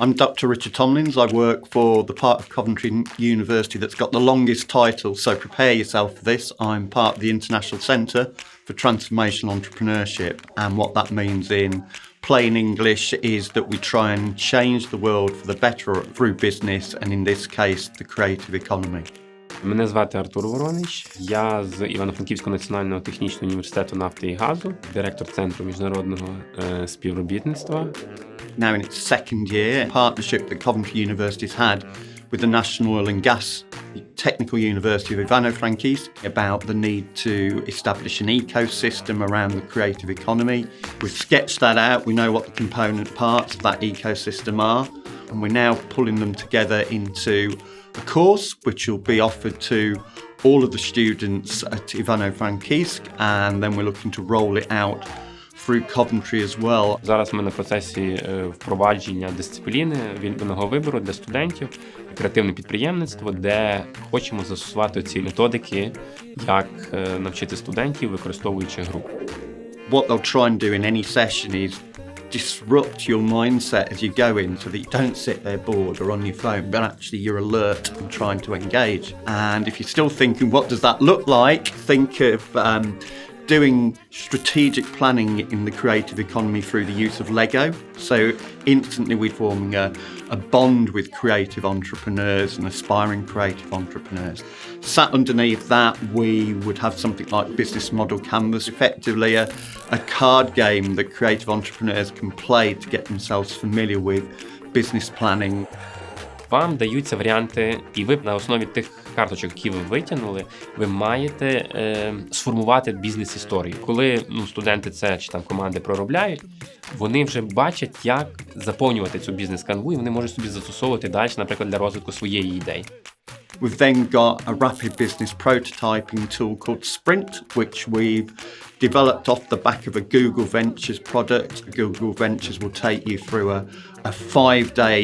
I'm Dr. Richard Tomlins. I work for the part of Coventry University that's got the longest title, so prepare yourself for this. I'm part of the International Centre for Transformational Entrepreneurship, and what that means in plain English is that we try and change the world for the better through business, and in this case, the creative economy. Мене звати Артур Воронич. Я з Івано-Франківського національного технічного університету нафти і газу, директор центру міжнародного е, співробітництва. Now, in its second year, partnership that Coventry University's had with the National Oil and Gas Technical University of Ivano-Frankivsk about the need to establish an ecosystem around the creative economy. We've sketched that out. We know what the component parts of that ecosystem are, and we're now pulling them together into a course which will be offered to all of the students at Ivano-Frankivsk, and then we're looking to roll it out through Coventry as well. Зараз ми на процесі е, впровадження дисципліни вільного вибору для студентів, креативне підприємництво, де хочемо застосувати ці методики, як е, навчити студентів, використовуючи гру. What they'll try and do in any session is disrupt your mindset as you go in so that you don't sit there bored or on your phone, but actually you're alert and trying to engage. And if you're still thinking, what does that look like? Think of um, doing strategic planning in the creative economy through the use of Lego. So instantly we're forming a, uh, a bond with creative entrepreneurs and aspiring creative entrepreneurs. Sat underneath that, we would have something like business model canvas, effectively a, a card game that creative entrepreneurs can play to get themselves familiar with business planning, Вам даються варіанти, і ви на основі тих карточок, які ви витягнули, ви маєте е, сформувати бізнес-історію. Коли ну, студенти це чи там команди проробляють, вони вже бачать, як заповнювати цю бізнес-канву, і вони можуть собі застосовувати далі, наприклад, для розвитку своєї ідеї. We've then got a rapid business prototyping tool called Sprint, which we've developed off the back of a Google Ventures product. Google Ventures will take you through a, a five day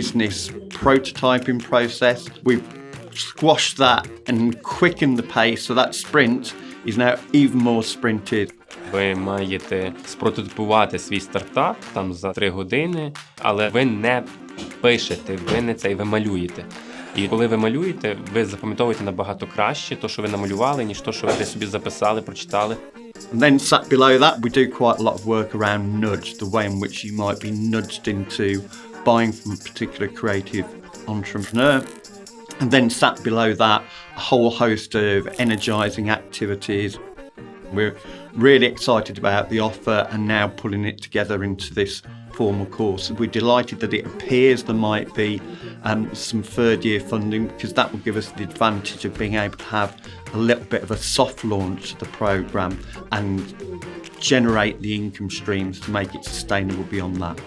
business prototyping process. We've squashed that and quickened the pace, so that sprint is now even more sprinted. Ви маєте спрототипувати свій стартап там за три години, але ви не пишете, ви не це, і ви малюєте. І коли ви малюєте, ви запам'ятовуєте набагато краще те, що ви намалювали, ніж те, що ви собі записали, прочитали. And then sat below that, we do quite a lot of work around nudge, the way in which you might be nudged into buying from a particular creative entrepreneur. And then sat below that, a whole host of energizing activities. We're really excited about the offer and now pulling it together into this formal course. We're delighted that it appears there might be um, some third year funding because that will give us the advantage of being able to have a little bit of a soft launch to the programme and generate the income streams to make it sustainable beyond that.